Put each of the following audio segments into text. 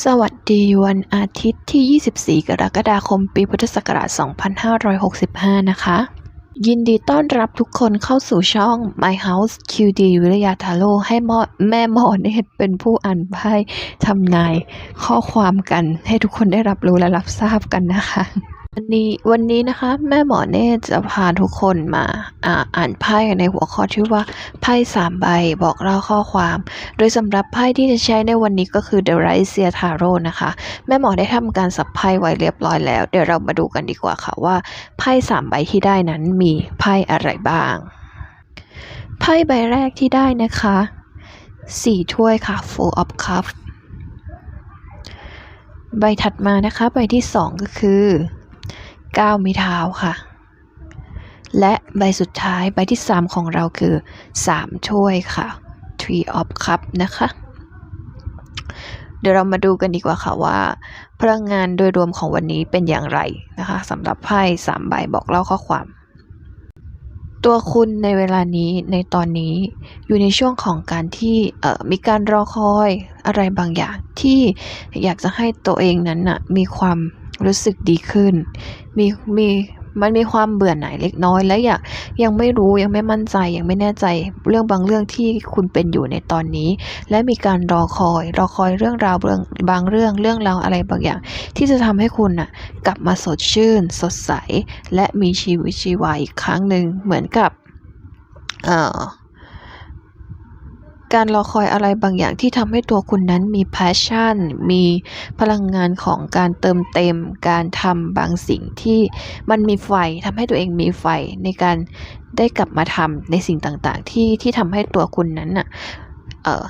สวัสดีวันอาทิตย์ที่ 24 กรกฎาคม ปีพุทธศักราช 2565 นะคะ ยินดีต้อนรับทุกคนเข้าสู่ช่อง My House QD วิรยาทาโร่ให้แม่หมอเนเป็นผู้อ่านไพ่ทำนายข้อความกันให้ทุกคนได้รับรู้และรับทราบกันนะคะ วันนี้วันนี้นะคะ แม่หมอเนตจะพาทุกคนมาอ่าอ่านไพ่ในหัวข้อที่ว่าไพ่สามใบบอกเล่าข้อความ โดยสำหรับไพ่ที่จะใช้ในวันนี้ก็คือ The Raisia Tarot นะคะ แม่หมอได้ทำการสับไพ่ไว้เรียบร้อยแล้ว เดี๋ยวเรามาดูกันดีกว่าค่ะว่าไพ่สามใบที่ได้นั้นมีไพ่อะไรบ้าง ไพ่ใบแรกที่ได้นะคะสี่ถ้วยค่ะ Four of Cups ใบถัดมานะคะ ใบที่สองก็คือ เก้าม้เท้าค่ะ และใบสุดท้ายใบที่สามของเราคือสามถ้วยค่ะ tree of cup นะคะ เดี๋ยวเรามาดูกันดีกว่าค่ะว่า พลังงานโดยรวมของวันนี้เป็นอย่างไรนะคะสำหรับไพ่สามใบบอกเล่าข้อความตัวคุณในเวลานี้ในตอนนี้อยู่ในช่วงของการที่เมีการรอคอยอะไรบางอย่างที่อยากจะให้ตัวเองนั้นน่ะมีความ รู้สึกดีขึ้น มีมีมันมีความเบื่อหน่ายเล็กน้อย และอยากยังไม่รู้ยังไม่มั่นใจยังไม่แน่ใจเรื่องบางเรื่องที่คุณเป็นอยู่ในตอนนี้ และมีการรอคอย รอคอยเรื่องราวเรื่องบางเรื่องเรื่องราวอะไรบางอย่าง ที่จะทำให้คุณน่ะกลับมาสดชื่น สดใส และมีชีวิตชีวาอีกครั้งหนึ่งเหมือนกับเอ่อ การรอคอยอะไรบางอย่างที่ทำให้ตัวคุณนั้นมี passion มีพลังงานของการเติมเต็ม การทำบางสิ่งที่มันมีไฟทำให้ตัวเองมีไฟในการได้กลับมาทำในสิ่งต่างๆ ที่ที่ทำให้ตัวคุณนั้นน่ะเออ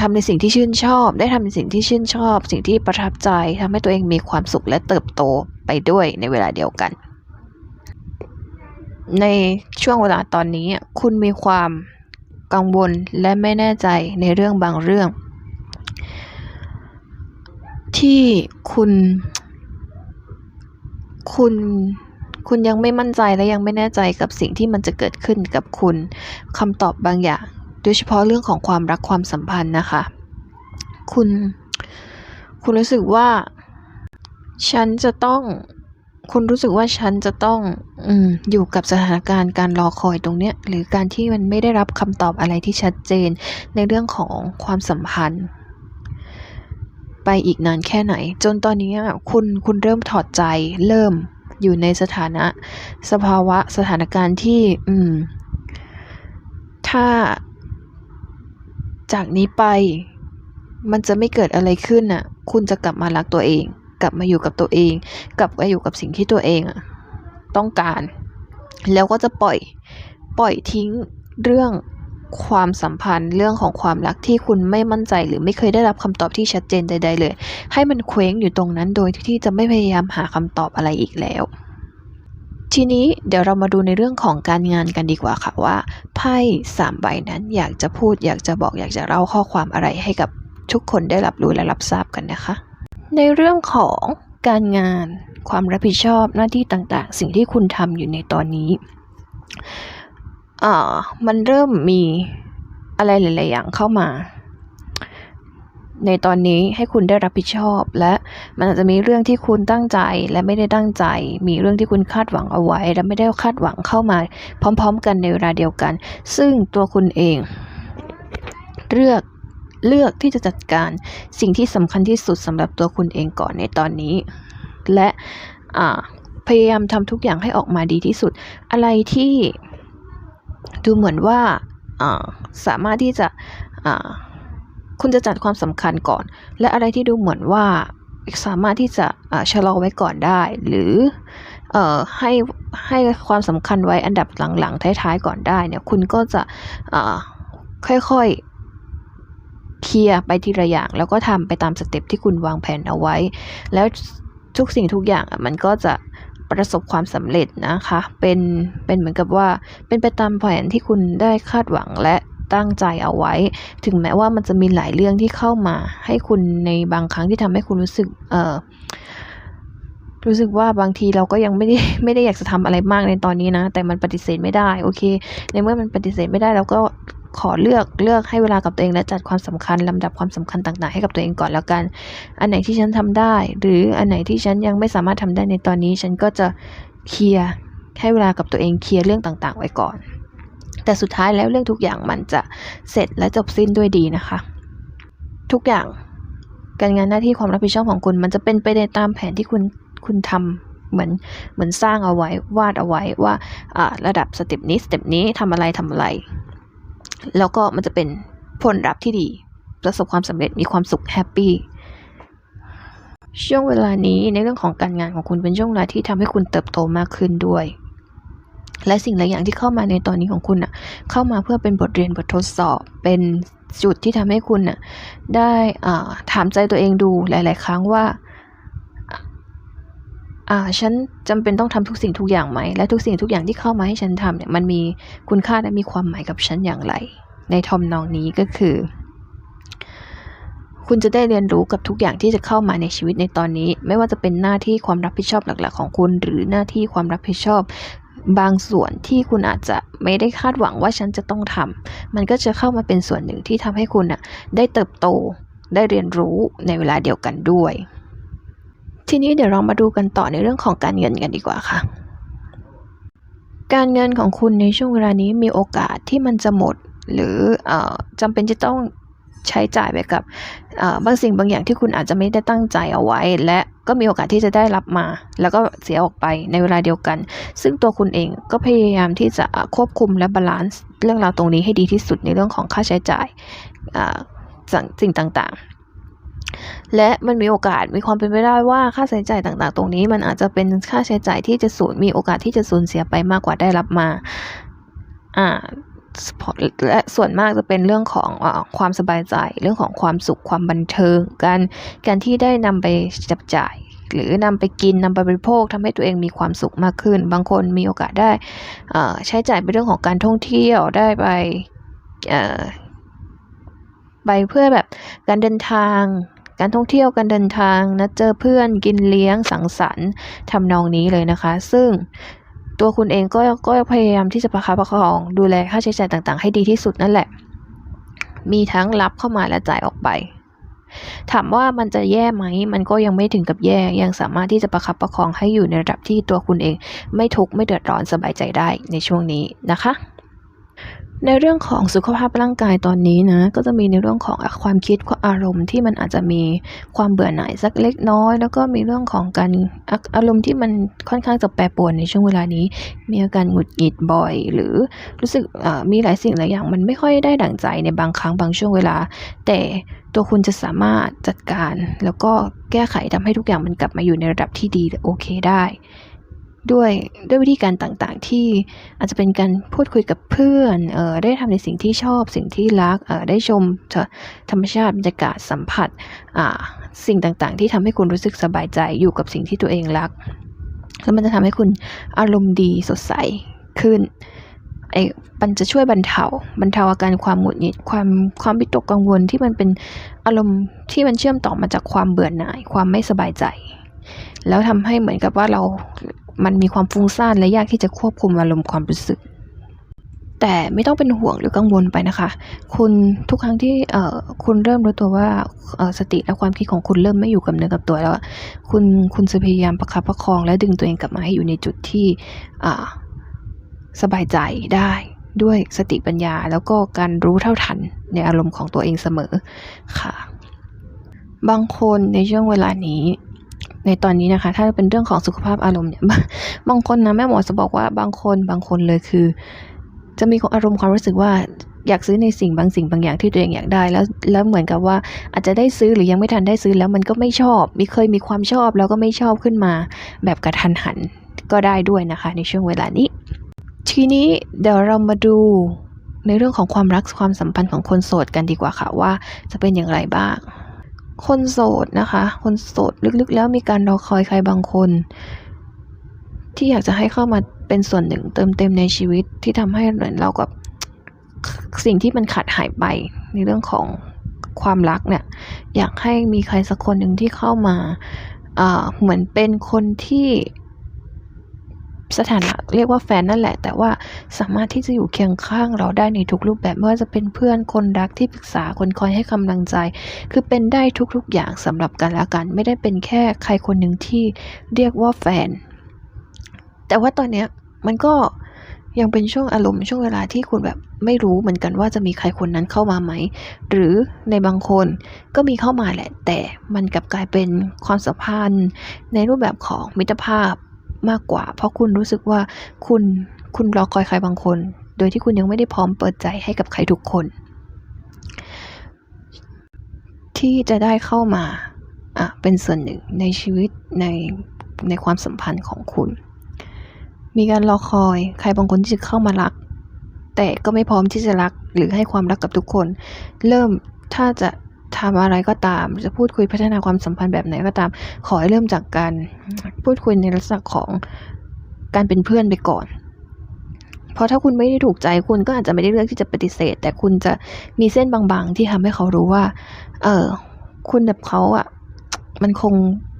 ทำในสิ่งที่ชื่นชอบ ได้ทำในสิ่งที่ชื่นชอบ สิ่งที่ประทับใจทำให้ตัวเองมีความสุขและเติบโตไปด้วยในเวลาเดียวกัน ในช่วงเวลาตอนนี้อะคุณมีความ กังวลและไม่แน่ใจในเรื่องบางเรื่อง ที่คุณ คุณคุณยังไม่มั่นใจและยังไม่แน่ใจกับสิ่งที่มันจะเกิดขึ้นกับคุณคำตอบบางอย่าง โดยเฉพาะเรื่องของความรักความสัมพันธ์นะคะ คุณ คุณรู้สึกว่า ฉันจะต้อง คุณรู้สึกว่าฉันจะต้องอืมอยู่กับสถานการณ์การรอคอยตรงเนี้ยหรือการที่มันไม่ได้รับคำตอบอะไรที่ชัดเจนในเรื่องของความสัมพันธ์ ไปอีกนานแค่ไหน จนตอนนี้คุณคุณเริ่มถอดใจเริ่มอยู่ในสถานะ สภาวะสถานการณ์ที่อืมถ้าจากนี้ไปมันจะไม่เกิดอะไรขึ้นน่ะ คุณจะกลับมารักตัวเอง กลับมาอยู่กับตัวเอง กลับมาอยู่กับสิ่งที่ตัวเองอะต้องการ แล้วก็จะปล่อยปล่อยทิ้งเรื่องความสัมพันธ์เรื่องของความรักที่คุณไม่มั่นใจ หรือไม่เคยได้รับคำตอบที่ชัดเจนใด ๆ เลย ให้มันเคว้งอยู่ตรงนั้นโดยที่จะไม่พยายามหาคำตอบอะไรอีกแล้ว ทีนี้เดี๋ยวเรามาดูในเรื่องของการงานกันดีกว่าค่ะว่าไพ่สามใบนั้นอยากจะพูด อยากจะบอกอยากจะเล่าข้อความอะไรให้กับทุกคนได้รับรู้และรับทราบกันนะคะ ในเรื่องของการงานความรับผิดชอบหน้าที่ต่างๆ สิ่งที่คุณทำอยู่ในตอนนี้อ่ามันเริ่มมีอะไรหลาย ๆ อย่างเข้ามา ในตอนนี้ให้คุณได้รับผิดชอบ และมันอาจจะมีเรื่องที่คุณตั้งใจและไม่ได้ตั้งใจ มีเรื่องที่คุณคาดหวังเอาไว้ และไม่ได้คาดหวังเข้ามา พร้อม ๆ กันในเวลาเดียวกัน ซึ่งตัวคุณเอง เลือก เลือกที่จะจัดการสิ่งที่สำคัญที่สุดสำหรับตัวคุณเองก่อนในตอนนี้ และพยายามทำทุกอย่างให้ออกมาดีที่สุด อะไรที่ดูเหมือนว่าสามารถที่จะคุณจะจัดความสำคัญก่อน และอะไรที่ดูเหมือนว่าสามารถที่จะอ่าชะลอไว้ก่อนได้ หรืออให้ให้ความสำคัญไว้อันดับหลังๆท้ายๆก่อนได้เนี่ยคุณก็จะค่อยๆ เคลียร์ไปทีละอย่าง แล้วก็ทำไปตามสเต็ปที่คุณวางแผนเอาไว้ แล้วทุกสิ่งทุกอย่างมันก็จะประสบความสำเร็จนะคะ เป็น เป็นเหมือนกับว่า เป็นไปตามแผนที่คุณได้คาดหวังและตั้งใจเอาไว้ ถึงแม้ว่ามันจะมีหลายเรื่องที่เข้ามา ให้คุณในบางครั้งที่ทำให้คุณรู้สึก เอ่อ รู้สึกว่าบางทีเราก็ยังไม่ได้ ไม่ได้อยากจะทำอะไรมากในตอนนี้นะ แต่มันปฏิเสธไม่ได้ โอเค ในเมื่อมันปฏิเสธไม่ได้เราก็ ขอเลือกเลือกให้เวลากับตัวเองและจัดความสำคัญลำดับความสำคัญต่างๆ ให้กับตัวเองก่อนแล้วกัน อันไหนที่ฉันทำได้ หรืออันไหนที่ฉันยังไม่สามารถทำได้ในตอนนี้ ฉันก็จะเคลียร์ให้เวลากับตัวเองเคลียร์เรื่องต่างๆ ไว้ก่อน แต่สุดท้ายแล้วเรื่องทุกอย่างมันจะเสร็จและจบสิ้นด้วยดีนะคะ ทุกอย่างการงานหน้าที่ความรับผิดชอบของคุณ มันจะเป็นไปในตามแผนที่คุณคุณทำเหมือนเหมือนสร้างเอาไว้วาดเอาไว้ว่าระดับสเต็ปนี้สเต็ปนี้ทำอะไรทำอะไร แล้วก็มันจะเป็นผลลัพธ์ที่ดี ประสบความสำเร็จมีความสุขแฮปปี้ช่วงเวลานี้ในเรื่องของการงานของคุณเป็นช่วงเวลาที่ทำให้คุณเติบโตมากขึ้นด้วย และสิ่งหลายอย่างที่เข้ามาในตอนนี้ของคุณอะ เข้ามาเพื่อเป็นบทเรียนบททดสอบ เป็นจุดที่ทำให้คุณน่ะ ได้อ่าถามใจตัวเองดูหลาย ๆ ครั้งว่า อ่าฉันจำเป็นต้องทำทุกสิ่งทุกอย่างไหม และทุกสิ่งทุกอย่างที่เข้ามาให้ฉันทำเนี่ยมันมีคุณค่าและมีความหมายกับฉันอย่างไร ในทอมนองนี้ก็คือ คุณจะได้เรียนรู้กับทุกอย่างที่จะเข้ามาในชีวิตในตอนนี้ ไม่ว่าจะเป็นหน้าที่ความรับผิดชอบหลัก ๆ ของคุณ หรือหน้าที่ความรับผิดชอบบางส่วนที่คุณอาจจะไม่ได้คาดหวังว่าฉันจะต้องทำมันก็จะเข้ามาเป็นส่วนหนึ่งที่ทำให้คุณน่ะได้เติบโตได้เรียนรู้ในเวลาเดียวกันด้วย ทีนี้เดี๋ยวเรามาดูกันต่อในเรื่องของการเงินกันดีกว่าค่ะ การเงินของคุณในช่วงเวลานี้มีโอกาสที่มันจะหมด หรืออจำเป็นจะต้องใช้จ่ายไปกับบางสิ่งบางอย่างที่คุณอาจจะไม่ได้ตั้งใจเอาไว้ และก็มีโอกาสที่จะได้รับมา แล้วก็เสียออกไปในเวลาเดียวกัน ซึ่งตัวคุณเองก็พยายามที่จะควบคุมและบาลานซ์เรื่องราวตรงนี้ให้ดีที่สุดในเรื่องของค่าใช้จ่ายสิ่งต่าง และมันมีโอกาสมีความเป็นไปได้ว่าค่าใช้จ่ายต่างๆ ตรงนี้ มันอาจจะเป็นค่าใช้จ่ายที่จะสูญมีโอกาสที่จะสูญเสียไปมากกว่าได้รับมาอ่าและส่วนมากจะเป็นเรื่องของอความสบายใจ เรื่องของความสุขความบันเทิง การการที่ได้นำไปจับจ่าย หรือนำไปกินนำไปบริโภคทำให้ตัวเองมีความสุขมากขึ้น บางคนมีโอกาสได้ใช้จ่ายไปเรื่องของการท่องเที่ยวได้ไปไปเพื่อแบบการเดินทาง การท่องเที่ยวการเดินทางนะเจอเพื่อนกินเลี้ยงสังสรรค์ทำนองนี้เลยนะคะ ซึ่งตัวคุณเองก็ก็พยายามที่จะประคับประคอง ดูแลค่าใช้จ่ายต่างๆ ให้ดีที่สุดนั่นแหละ มีทั้งรับเข้ามาและจ่ายออกไป ถามว่ามันจะแย่ไหม มันก็ยังไม่ถึงกับแย่ยังสามารถที่จะประคับประคองให้อยู่ในระดับที่ตัวคุณเอง ไม่ทุกข์ไม่เดือดร้อนสบายใจได้ในช่วงนี้นะคะ ในเรื่องของสุขภาพร่างกายตอนนี้นะก็จะมีในเรื่องของความคิดความอารมณ์ที่มันอาจจะมีความเบื่อหน่ายสักเล็กน้อย แล้วก็มีเรื่องของการอารมณ์ที่มันค่อนข้างจะแปรปรวนในช่วงเวลานี้ มีอาการหงุดหงิดบ่อย หรือรู้สึกมีหลายสิ่งหลายอย่าง มันไม่ค่อยได้ดั่งใจในบางครั้งบางช่วงเวลา แต่ตัวคุณจะสามารถจัดการ แล้วก็แก้ไขทำให้ทุกอย่างมันกลับมาอยู่ในระดับที่ดีโอเคได้ ด้วยด้วยวิธีการต่างๆ ที่อาจจะเป็นการพูดคุยกับเพื่อนเออได้ทำในสิ่งที่ชอบสิ่งที่รักเออได้ชมธรรมชาติบรรยากาศสัมผัสอ่าสิ่งต่างๆ ที่ทำให้คุณรู้สึกสบายใจอยู่กับสิ่งที่ตัวเองรักแล้วมันจะทำให้คุณอารมณ์ดีสดใสขึ้นไอ้มันจะช่วยบรรเทาบรรเทาอาการความหงุดหงิดความความวิตกกังวลที่มันเป็นอารมณ์ที่มันเชื่อมต่อมาจากความเบื่อหน่าย ความไม่สบายใจ แล้วทำให้เหมือนกับว่าเรา มันมีความฟุ้งซ่านและยากที่จะควบคุมอารมณ์ความรู้สึก แต่ไม่ต้องเป็นห่วงหรือกังวลไปนะคะ คุณทุกครั้งที่เออคุณเริ่มรู้ตัวว่าสติและความคิดของคุณเริ่มไม่อยู่กับเนื้อกับตัวแล้ว คุณคุณจะพยายามประคับประคอง และดึงตัวเองกลับมาให้อยู่ในจุดที่สบายใจได้ด้วยสติปัญญาแล้วก็การรู้เท่าทันในอารมณ์ของตัวเองเสมอค่ะ บางคนในช่วงเวลานี้ ในตอนนี้นะคะ ถ้าเป็นเรื่องของสุขภาพอารมณ์เนี่ยบางคนนะแม่หมอจะบอกว่าบางคนบางคนเลยคือ จะมีอารมณ์ความรู้สึกว่าอยากซื้อในสิ่งบางสิ่งบางอย่างที่ตัวเองอยากได้แล้วแล้วเหมือนกับว่าอาจจะได้ซื้อหรือยังไม่ทันได้ซื้อแล้วมันก็ไม่ชอบ มีเคยมีความชอบแล้วก็ไม่ชอบขึ้นมา แบบกระทันหันก็ได้ด้วยนะคะ ในช่วงเวลานี้ ทีนี้เดี๋ยวเรามาดูในเรื่องของความรักความสัมพันธ์ของคนโสดกันดีกว่าค่ะว่าจะเป็นอย่างไรบ้าง คนโสดนะคะ คนโสดลึกๆ แล้วมีการรอคอยใครบางคน ที่อยากจะให้เข้ามาเป็นส่วนหนึ่งเติมเต็มในชีวิตที่ทำให้เหมือนเรากับสิ่งที่มันขาดหายไปในเรื่องของความรักเนี่ยอยากให้มีใครสักคนหนึ่งที่เข้ามาเหมือนเป็นคนที่ สถานะเรียกว่าแฟนนั่นแหละ แต่ว่าสามารถที่จะอยู่เคียงข้างเราได้ในทุกรูปแบบไม่ว่าจะเป็นเพื่อนคนรักที่ปรึกษาคนคอยให้กำลังใจ คือเป็นได้ทุกๆอย่างสำหรับกันและกัน ไม่ได้เป็นแค่ใครคนหนึ่งที่เรียกว่าแฟน แต่ว่าตอนเนี้ยมันก็ยังเป็นช่วงอารมณ์ช่วงเวลาที่คุณแบบไม่รู้เหมือนกันว่าจะมีใครคนนั้นเข้ามาไหม หรือในบางคนก็มีเข้ามาแหละ แต่มันกลับกลายเป็นความสัมพันธ์ ในรูปแบบของมิตรภาพ มากกว่า เพราะคุณรู้สึกว่าคุณคุณรอคอยใครบางคน โดยที่คุณยังไม่ได้พร้อมเปิดใจให้กับใครทุกคน ที่จะได้เข้ามาอะเป็นส่วนหนึ่งในชีวิตในในความสัมพันธ์ของคุณ มีการรอคอยใครบางคนที่จะเข้ามารัก แต่ก็ไม่พร้อมที่จะรักหรือให้ความรักกับทุกคน เริ่มถ้าจะ ทำอะไรก็ตาม จะพูดคุยพัฒนาความสัมพันธ์แบบไหนก็ตาม ขอให้เริ่มจากการพูดคุยในลักษณะของการเป็นเพื่อนไปก่อน เพราะถ้าคุณไม่ได้ถูกใจคุณก็อาจจะไม่ได้เลือกที่จะปฏิเสธ แต่คุณจะมีเส้นบางๆ ที่ทำให้เขารู้ว่า เออ คุณกับเขาอะ มันคง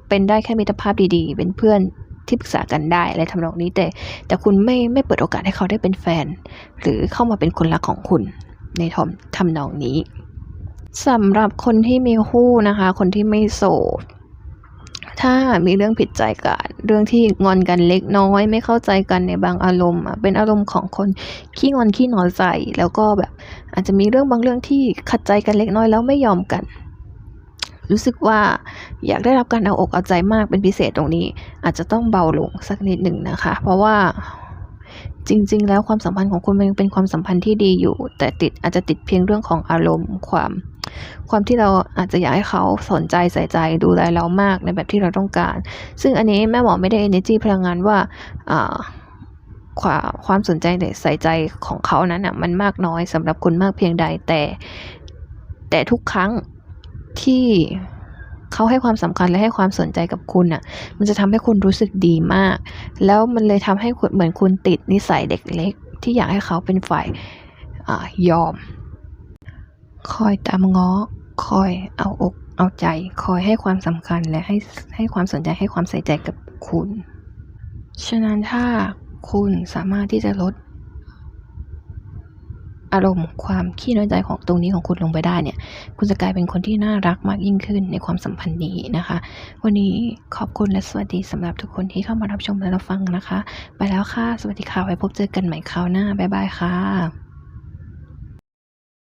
เป็นได้แค่มิตรภาพดีๆ เป็นเพื่อนที่ปรึกษากันได้อะไรทำนองนี้แต่ แต่คุณไม่ไม่เปิดโอกาสให้เขาได้เป็นแฟน หรือเข้ามาเป็นคนรักของคุณในทอมทำนองนี้ สำหรับคนที่มีคู่นะคะ คนที่ไม่โสด ถ้ามีเรื่องผิดใจกันเรื่องที่งอนกันเล็กน้อยไม่เข้าใจกันในบางอารมณ์เป็นอารมณ์ของคนขี้งอนขี้หนอใจ แล้วก็แบบอาจจะมีเรื่องบางเรื่องที่ขัดใจกันเล็กน้อยแล้วไม่ยอมกัน รู้สึกว่าอยากได้รับการเอาอกเอาใจมากเป็นพิเศษตรงนี้ อาจจะต้องเบาลงสักนิดหนึ่งนะคะ เพราะว่าจริง ๆ แล้วความสัมพันธ์ของคุณมันเป็นความสัมพันธ์ที่ดีอยู่ แต่ติดอาจจะติดเพียงเรื่องของอารมณ์ความ ความที่เราอาจจะอยากให้เขาสนใจใส่ใจดูแลเรามากในแบบที่เราต้องการ ซึ่งอันนี้แม่หมอไม่ได้ energy พลังงานว่าความความสนใจใส่ใจของเขานั้นอะมันมากน้อยสำหรับคุณมากเพียงใดแต่ แต่ทุกครั้งที่เขาให้ความสำคัญและให้ความสนใจกับคุณอะ มันจะทำให้คุณรู้สึกดีมาก แล้วมันเลยทำให้เหมือนคุณติดนิสัยเด็กเล็ก ที่อยากให้เขาเป็นฝ่ายอยอม คอยตามง้อ คอยเอาอกเอาใจ คอยให้ความสำคัญและให้ให้ความสนใจให้ความใส่ใจกับคุณ ฉะนั้นถ้าคุณสามารถที่จะลด อารมณ์ความขี้น้อยใจของตรงนี้ของคุณลงไปได้เนี่ย คุณจะกลายเป็นคนที่น่ารักมากยิ่งขึ้นในความสัมพันธ์นี้นะคะ วันนี้ขอบคุณและสวัสดีสำหรับทุกคนที่เข้ามารับชมและรับฟังนะคะ ไปแล้วค่ะ สวัสดีค่ะ ไว้พบเจอกันใหม่คราวหน้า บ๊ายบายค่ะ